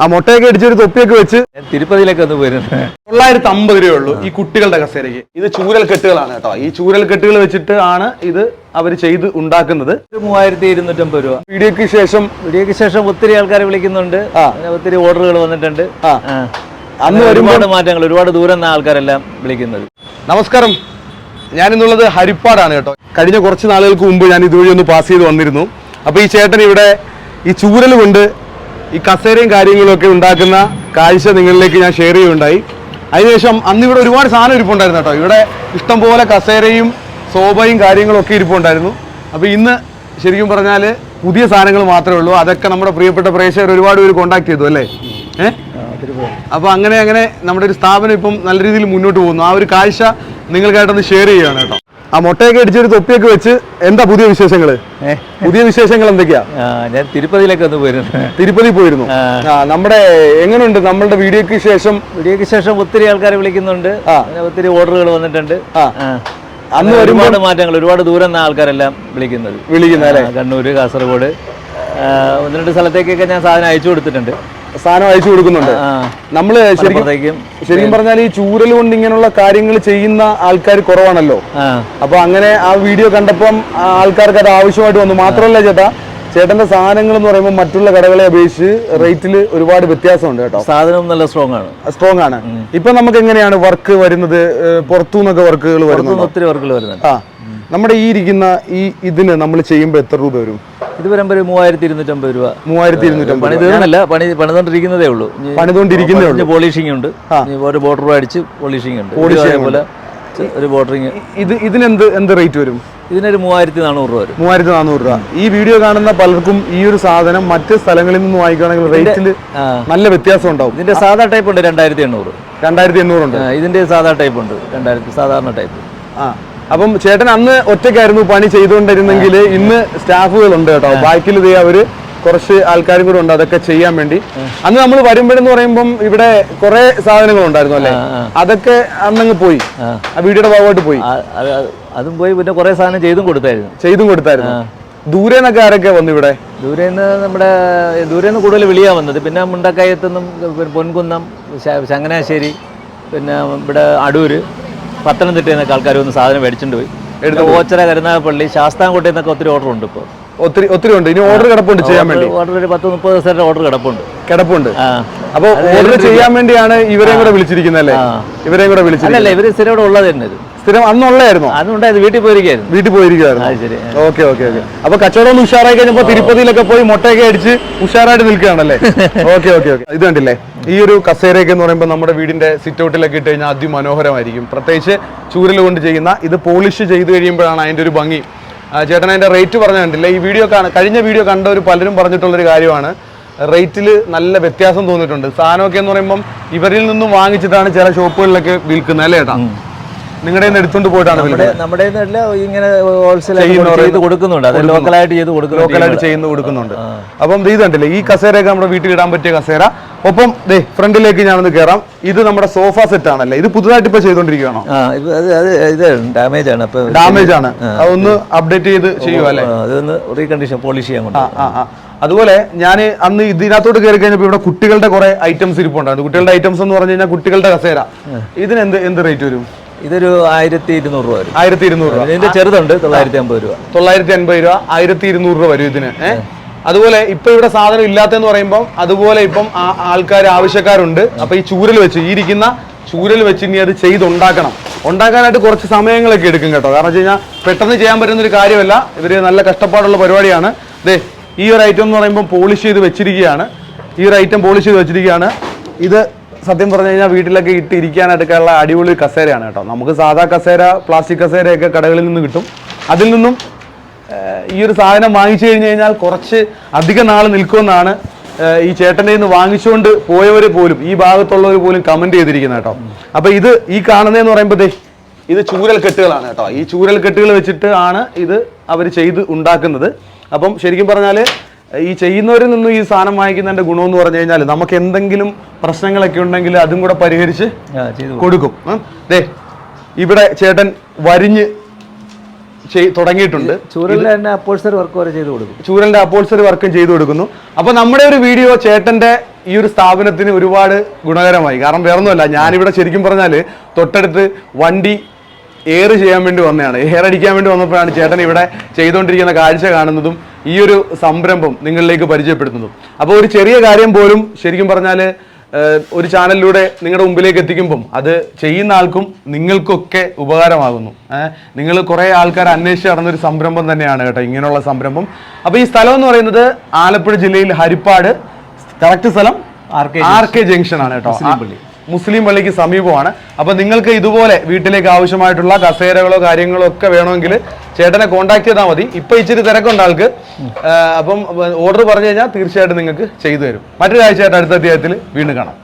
ആ മുട്ടയൊക്കെ അടിച്ചൊരു തൊപ്പിയൊക്കെ വെച്ച് തിരുപ്പതിയിലേക്ക് അത് ഒന്ന് പോയിരുന്നു. തൊള്ളായിരത്തി അമ്പത് രൂപയേ ഉള്ളൂ ഈ കുട്ടികളുടെ കസേരയ്ക്ക്. ഇത് ചൂരൽ കെട്ടുകളാണ് കേട്ടോ. ഈ ചൂരൽ കെട്ടുകൾ വെച്ചിട്ട് ആണ് ഇത് അവർ ചെയ്ത് ഉണ്ടാക്കുന്നത്. മൂവായിരത്തി ഇരുന്നൂറ്റമ്പത് രൂപ. വീഡിയോക്ക് ശേഷം വീഡിയോക്ക് ശേഷം ഒത്തിരി ആൾക്കാർ വിളിക്കുന്നുണ്ട്. ആ. ഒത്തിരി ഓർഡറുകൾ വന്നിട്ടുണ്ട്. ആ. ആ. അന്ന് ഒരുപാട് മാറ്റങ്ങൾ ഒരുപാട് ദൂരം എന്ന ആൾക്കാരെല്ലാം വിളിക്കുന്നത്. നമസ്കാരം. ഞാനിന്നുള്ളത് ഹരിപ്പാടാണ് കേട്ടോ. കഴിഞ്ഞ കുറച്ച് നാളുകൾക്ക് മുമ്പ് ഞാൻ ഇതുവഴി ഒന്ന് പാസ് ചെയ്ത് വന്നിരുന്നു. അപ്പോൾ ഈ ചേട്ടൻ ഇവിടെ ഈ ചൂരൽ കൊണ്ട് ഈ കസേരയും കാര്യങ്ങളും ഒക്കെ ഉണ്ടാക്കുന്ന കാഴ്ച നിങ്ങളിലേക്ക് ഞാൻ ഷെയർ ചെയ്യുകയുണ്ടായി. അതിനുശേഷം അന്ന് ഇവിടെ ഒരുപാട് സാധനം ഇരിപ്പുണ്ടായിരുന്നു കേട്ടോ. ഇവിടെ ഇഷ്ടംപോലെ കസേരയും സോഫയും കാര്യങ്ങളും ഒക്കെ ഇരിപ്പുണ്ടായിരുന്നു. അപ്പോൾ ഇന്ന് ശരിക്കും പറഞ്ഞാൽ പുതിയ സാധനങ്ങൾ മാത്രമേ ഉള്ളൂ. അതൊക്കെ നമ്മുടെ പ്രിയപ്പെട്ട പ്രേക്ഷകർ ഒരുപാട് പേര് കോണ്ടാക്ട് ചെയ്തു അല്ലേ? ഏഹ് അപ്പോൾ അങ്ങനെ അങ്ങനെ നമ്മുടെ ഒരു സ്ഥാപനം ഇപ്പം നല്ല രീതിയിൽ മുന്നോട്ട് പോകുന്നു. ആ ഒരു കാഴ്ച നിങ്ങൾക്കായിട്ടൊന്ന് ഷെയർ ചെയ്യുകയാണ് കേട്ടോ. ആ മുട്ടയൊക്കെ അടിച്ചൊരു തൊപ്പിയൊക്കെ വെച്ച് എന്താ പുതിയ വിശേഷങ്ങൾ പുതിയ വിശേഷങ്ങൾ എന്തൊക്കെയാ? ഞാൻ തിരുപ്പതിയിലേക്ക് ഒന്ന് പോയിരുന്നു. തിരുപ്പതി പോയിരുന്നു. നമ്മുടെ എങ്ങനെയുണ്ട് നമ്മളുടെ വീഡിയോക്ക് ശേഷം വീഡിയോക്ക് ശേഷം ഒത്തിരി ആൾക്കാരെ വിളിക്കുന്നുണ്ട്. ഒത്തിരി ഓർഡറുകൾ വന്നിട്ടുണ്ട്. അന്ന് ഒരുപാട് മാറ്റങ്ങൾ ഒരുപാട് ദൂരം നിന്ന് ആൾക്കാരെല്ലാം വിളിക്കുന്നത്. വിളിക്കുന്ന അല്ലേ? ആ, കണ്ണൂര് കാസർഗോഡ്. ഒന്ന് രണ്ട് സ്ഥലത്തേക്കൊക്കെ ഞാൻ സാധനം അയച്ചു കൊടുത്തിട്ടുണ്ട്. സാധനം അയച്ചു കൊടുക്കുന്നുണ്ട്. നമ്മൾ നമ്മൾ ശരിക്കും ശരിക്കും പറഞ്ഞാൽ ഈ ചൂരൽ കൊണ്ട് ഇങ്ങനെയുള്ള കാര്യങ്ങൾ ചെയ്യുന്ന ആൾക്കാർ കുറവാണല്ലോ. അപ്പൊ അങ്ങനെ ആ വീഡിയോ കണ്ടപ്പം ആൾക്കാർക്ക് അത് ആവശ്യമായിട്ട് വന്നു. മാത്രമല്ല ചേട്ടാ ചേട്ടന്റെ സാധനങ്ങൾ എന്ന് പറയുമ്പോൾ മറ്റുള്ള കടകളെ അപേക്ഷിച്ച് റേറ്റിൽ ഒരുപാട് വ്യത്യാസമുണ്ട് കേട്ടോ. സാധനം നല്ല സ്ട്രോങ് ആണ്. സ്ട്രോങ് ആണ്. ഇപ്പൊ നമുക്ക് എങ്ങനെയാണ് വർക്ക് വരുന്നത്? പുറത്തു നിന്നൊക്കെ വർക്കുകൾ വരുന്നത് ഒത്തിരി വർക്കുകൾ വരുന്നത് ആ. നമ്മുടെ ഈ ഇരിക്കുന്ന ഈ ഇതിന് നമ്മൾ ചെയ്യുമ്പോൾ എത്ര രൂപ വരും? ഇത് വരുമ്പോൾ ഒരു മൂവായിരത്തി ഇരുന്നൂറ്റമ്പത് രൂപ. മൂവായിരത്തി ഇരുന്നൂറ്റമ്പത് പണി തീർന്നല്ല പണി പണിതുകൊണ്ടിരിക്കുന്നതേ ഉള്ളൂ. പണിതുകൊണ്ടിരിക്കുന്നേ ഉള്ളൂ. പോളിഷിംഗ് ഉണ്ട്. ഒരു ബോർഡർ അടിച്ച് പോളിഷിംഗ് ഉണ്ട്. പോലെ ഒരു ബോർഡറിങ്. ഇത് ഇതിനെന്ത് എന്ത് റേറ്റ് വരും? ഇതിനൊരു മൂവായിരത്തി നാനൂറ് രൂപ വരും. മൂവായിരത്തി നാനൂറ് രൂപ. ഈ വീഡിയോ കാണുന്ന പലർക്കും ഈ ഒരു സാധനം മറ്റ് സ്ഥലങ്ങളിൽ നിന്ന് വാങ്ങിക്കുകയാണെങ്കിൽ റേറ്റിൽ. നല്ല വ്യത്യാസം ഉണ്ടാവും. ഇതിന്റെ സാധാ ടൈപ്പ് ഉണ്ട് രണ്ടായിരത്തി എണ്ണൂറ് രണ്ടായിരത്തി എണ്ണൂറുണ്ട് ഉണ്ട് ഇതിന്റെ സാധാ ടൈപ്പ് ഉണ്ട് രണ്ടായിരത്തി സാധാരണ ടൈപ്പ് ആ. അപ്പം ചേട്ടൻ അന്ന് ഒറ്റയ്ക്കായിരുന്നു പണി ചെയ്തുകൊണ്ടിരുന്നെങ്കിൽ ഇന്ന് സ്റ്റാഫുകളുണ്ട് കേട്ടോ. ബാക്കിൽ ഇതേ അവർ കുറച്ച് ആൾക്കാരും കൂടെ ഉണ്ട്. അതൊക്കെ ചെയ്യാൻ വേണ്ടി. അന്ന് നമ്മൾ വരുമ്പോഴെന്ന് പറയുമ്പം ഇവിടെ കുറെ സാധനങ്ങൾ ഉണ്ടായിരുന്നു അല്ലേ. അതൊക്കെ അന്നങ്ങ് പോയി. ആ. വീടിയുടെ ഭാഗമായിട്ട് പോയി. അത് പോയി പിന്നെ കുറെ സാധനം ചെയ്തും കൊടുത്തായിരുന്നു. ചെയ്തും കൊടുത്തായിരുന്നു. ദൂരെ നിന്നൊക്കെ ആരൊക്കെ വന്നു ഇവിടെ? ദൂരെ നിന്ന് നമ്മുടെ ദൂരെ നിന്ന് കൂടുതൽ വിളിയാ വന്നത്. പിന്നെ മുണ്ടക്കയത്തുനിന്നും നിന്നും പൊൻകുന്നം ചങ്ങനാശ്ശേരി പിന്നെ ഇവിടെ അടൂര്. പത്തനംതിട്ടയിൽ നിന്നൊക്കെ ആൾക്കാർ വന്ന് സാധനം മേടിച്ചിട്ട് പോയി. എടുത്ത് ഓച്ചറ കരുനാഗപ്പള്ളി ശാസ്താംകോട്ടയിൽ നിന്നൊക്കെ ഒത്തിരി ഓർഡർ ഉണ്ട് ഇപ്പോൾ ഒത്തിരി ഒത്തിരി ഉണ്ട്. ഇനി ഓർഡർ കിടപ്പുണ്ട് ചെയ്യാൻ വേണ്ടി. ഓർഡർ ഒരു പത്ത് മുപ്പത് ദിവസത്തെ ഓർഡർ കിടപ്പുണ്ട്. കിടപ്പുണ്ട്. അപ്പോൾ ഓർഡർ ചെയ്യാൻ വേണ്ടിയാണ് ഇവരെയും കൂടെ വിളിച്ചിരിക്കുന്നത് അല്ലേ. ഇവരെയും കൂടെ വിളിച്ചിരിക്കുന്നത്. അല്ലേ ഇവർ സ്ഥിരം ഇവിടെ ഉള്ളത് തന്നെ ഇത്. സ്ഥിരം അന്നുള്ളായിരുന്നു അന്നുണ്ടായിരുന്നു വീട്ടിൽ പോയിരിക്കുന്നു വീട്ടിൽ പോയിരിക്കുവായിരുന്നു. Okay okay okay. അപ്പൊ കച്ചവടം ഒന്ന് ഉഷാറായി കഴിഞ്ഞപ്പോ തിരുപ്പതിയിലൊക്കെ പോയി മുട്ടയൊക്കെ അടിച്ച് ഉഷാറായിട്ട് നിൽക്കുകയാണല്ലേ? Okay okay okay. ഇത് കണ്ടില്ലേ? ഈ ഒരു കസേരയൊക്കെ എന്ന് പറയുമ്പോൾ നമ്മുടെ വീടിന്റെ സിറ്റ് ഔട്ടിലൊക്കെ ഇട്ട് കഴിഞ്ഞാൽ അതിമനോഹരമായിരിക്കും. പ്രത്യേകിച്ച് ചൂരൽ കൊണ്ട് ചെയ്യുന്ന ഇത് പോളിഷ് ചെയ്ത് കഴിയുമ്പോഴാണ് അതിന്റെ ഒരു ഭംഗി. ചേട്ടൻ അതിന്റെ റേറ്റ് പറഞ്ഞു കണ്ടില്ല ഈ വീഡിയോ കഴിഞ്ഞ വീഡിയോ കണ്ട ഒരു പലരും പറഞ്ഞിട്ടുള്ളൊരു കാര്യമാണ്. റേറ്റിൽ നല്ല വ്യത്യാസം തോന്നിയിട്ടുണ്ട്. സാധനമൊക്കെ എന്ന് പറയുമ്പം ഇവരിൽ നിന്നും വാങ്ങിച്ചിട്ടാണ് ചില ഷോപ്പുകളിലൊക്കെ വിൽക്കുന്നത് അല്ലേ ചേട്ടാ? നിങ്ങളുടെ എടുത്തുകൊണ്ട് പോയിട്ടാണ് നമ്മുടെ ഇങ്ങനെ ഹോൾസെയിൽ കൊടുക്കുന്നുണ്ട്. അത് ലോക്കലായിട്ട് ചെയ്ത് കൊടുക്കും ലോക്കലായിട്ട് ചെയ്യുന്നു കൊടുക്കുന്നുണ്ട്. അപ്പം ഇത് കണ്ടില്ലേ ഈ കസേരയൊക്കെ നമ്മുടെ വീട്ടിൽ ഇടാൻ പറ്റിയ കസേര. ഒപ്പം ദേ ഫ്രണ്ടിലേക്ക് ഞാനൊന്ന് കയറാം ഇത് നമ്മുടെ സോഫ സെറ്റ് ആണല്ലേ? ഇത് പുതുതായിട്ട് ഇപ്പൊ ചെയ്തോണ്ടിരിക്കുകയാണോ ഡാമേജ് ആണ്. ഡാമേജ് ആണ്. അതൊന്ന് അപ്ഡേറ്റ് ചെയ്ത് ആ, അതൊന്ന് റീകണ്ടീഷൻ പോളിഷ് ചെയ്യാൻ അതുപോലെ ഞാൻ അന്ന് ഇതിനകത്തോട്ട് കയറി കഴിഞ്ഞപ്പോൾ ഇവിടെ കുട്ടികളുടെ കുറെ ഐറ്റംസ് ഇരിപ്പുണ്ടായിരുന്നു കുട്ടികളുടെ ഐറ്റംസ് എന്ന് പറഞ്ഞു കഴിഞ്ഞാൽ കുട്ടികളുടെ കസേര. ഇതിന് എന്ത് എന്ത് റേറ്റ് വരും? ഇതൊരു ആയിരത്തി ഇരുന്നൂറ് രൂപ വരും. ആയിരത്തി ഇരുന്നൂറ് രൂപ. ഇതിന്റെ ചെറുതുണ്ട് തൊള്ളായിരത്തി അമ്പത് രൂപ. തൊള്ളായിരത്തി അൻപത് രൂപ ആയിരത്തി ഇരുന്നൂറ് രൂപ വരും ഇതിന് അതുപോലെ ഇപ്പൊ ഇവിടെ സാധനം ഇല്ലാത്തെന്ന് പറയുമ്പോൾ അതുപോലെ ഇപ്പം ആൾക്കാർ ആവശ്യക്കാരുണ്ട്. അപ്പൊ ഈ ചൂരൽ വെച്ച് ഈ ഇരിക്കുന്ന ചൂരൽ വെച്ച് ഇനി അത് ചെയ്തുണ്ടാക്കണം. ഉണ്ടാക്കാനായിട്ട് കുറച്ച് സമയങ്ങളൊക്കെ എടുക്കും കേട്ടോ. കാരണം വെച്ച് കഴിഞ്ഞാൽ പെട്ടെന്ന് ചെയ്യാൻ പറ്റുന്ന ഒരു കാര്യമല്ല. ഇവർ നല്ല കഷ്ടപ്പാടുള്ള പരിപാടിയാണ്. ദേ ഈ ഒരു ഐറ്റം എന്ന് പറയുമ്പോൾ പോളിഷ് ചെയ്ത് വെച്ചിരിക്കുകയാണ്. ഈ ഒരു ഐറ്റം പോളിഷ് ചെയ്ത് വെച്ചിരിക്കുകയാണ്. ഇത് സത്യം പറഞ്ഞു കഴിഞ്ഞാൽ വീട്ടിലൊക്കെ ഇട്ട് അടിപൊളി കസേരയാണ് കേട്ടോ. നമുക്ക് സാധാ കസേര പ്ലാസ്റ്റിക് കസേരയൊക്കെ കടകളിൽ നിന്ന് കിട്ടും. അതിൽ നിന്നും ഈ ഒരു സാധനം വാങ്ങിച്ചു കഴിഞ്ഞു കഴിഞ്ഞാൽ കുറച്ച് അധിക നാൾ നിൽക്കുമെന്നാണ് ഈ ചേട്ടന്റെ നിന്ന് വാങ്ങിച്ചുകൊണ്ട് പോയവർ പോലും ഈ ഭാഗത്തുള്ളവർ പോലും കമന്റ് ചെയ്തിരിക്കുന്നത് കേട്ടോ. അപ്പോൾ ഇത് ഈ കാണുന്നതെന്ന് പറയുമ്പോഴത്തേ ഇത് ചൂരൽ കെട്ടുകളാണ് കേട്ടോ. ഈ ചൂരൽ കെട്ടുകൾ വെച്ചിട്ട് ആണ് ഇത് അവർ ചെയ്ത് ഉണ്ടാക്കുന്നത്. അപ്പം ശരിക്കും പറഞ്ഞാൽ ഈ ചെയ്യുന്നവരിൽ നിന്നും ഈ സാധനം വാങ്ങിക്കുന്നതിന്റെ ഗുണം എന്ന് പറഞ്ഞു കഴിഞ്ഞാൽ നമുക്ക് എന്തെങ്കിലും പ്രശ്നങ്ങളൊക്കെ ഉണ്ടെങ്കിൽ അതും കൂടെ പരിഹരിച്ച് കൊടുക്കും. ദേ ഇവിടെ ചേട്ടൻ വരിഞ്ഞ് തുടങ്ങിയിട്ടുണ്ട്. തന്നെ അപ്പോഴ്സറി വർക്ക് വരെ ചെയ്ത് കൊടുക്കും. ചൂരലിന്റെ അപ്പോൾസറി വർക്കും ചെയ്തു കൊടുക്കുന്നു. അപ്പൊ നമ്മുടെ ഒരു വീഡിയോ ചേട്ടന്റെ ഈ ഒരു സ്ഥാപനത്തിന് ഒരുപാട് ഗുണകരമായി. കാരണം വേറൊന്നുമല്ല ഞാനിവിടെ ശരിക്കും പറഞ്ഞാൽ തൊട്ടടുത്ത് വണ്ടി എയർ ചെയ്യാൻ വേണ്ടി വന്നതാണ്. എയർ അടിക്കാൻ വേണ്ടി വന്നപ്പോഴാണ് ചേട്ടൻ ഇവിടെ ചെയ്തുകൊണ്ടിരിക്കുന്ന കാഴ്ച കാണുന്നതും ഈ ഒരു സംരംഭം നിങ്ങളിലേക്ക് പരിചയപ്പെടുത്തുന്നു. അപ്പോൾ ഒരു ചെറിയ കാര്യം പോലും ശരിക്കും പറഞ്ഞാൽ ഒരു ചാനലിലൂടെ നിങ്ങളുടെ മുമ്പിലേക്ക് എത്തിക്കുമ്പം അത് ചെയ്യുന്ന ആൾക്കും നിങ്ങൾക്കൊക്കെ ഉപകാരമാകുന്നു. നിങ്ങൾ കുറേ ആൾക്കാർ അന്വേഷിച്ച് നടന്നൊരു സംരംഭം തന്നെയാണ് കേട്ടോ ഇങ്ങനെയുള്ള സംരംഭം. അപ്പോൾ ഈ സ്ഥലം എന്ന് പറയുന്നത് ആലപ്പുഴ ജില്ലയിൽ ഹരിപ്പാട് കറക്റ്റ് സ്ഥലം ആർ കെ ജംഗ്ഷൻ. ആണ് കേട്ടോ. മുസ്ലിം പള്ളിക്ക് സമീപമാണ്. അപ്പോൾ നിങ്ങൾക്ക് ഇതുപോലെ വീട്ടിലേക്ക് ആവശ്യമായിട്ടുള്ള കസേരകളോ കാര്യങ്ങളോ ഒക്കെ വേണമെങ്കിൽ ചേട്ടനെ കോൺടാക്ട് ചെയ്താൽ മതി. ഇപ്പൊ ഇച്ചിരി തിരക്കുണ്ട് ആൾക്ക്. അപ്പം ഓർഡർ പറഞ്ഞു കഴിഞ്ഞാൽ തീർച്ചയായിട്ടും നിങ്ങൾക്ക് ചെയ്തു തരും. മറ്റൊരാഴ്ചയായിട്ട് അടുത്ത അധ്യായത്തിൽ വീണ്ടും കാണാം.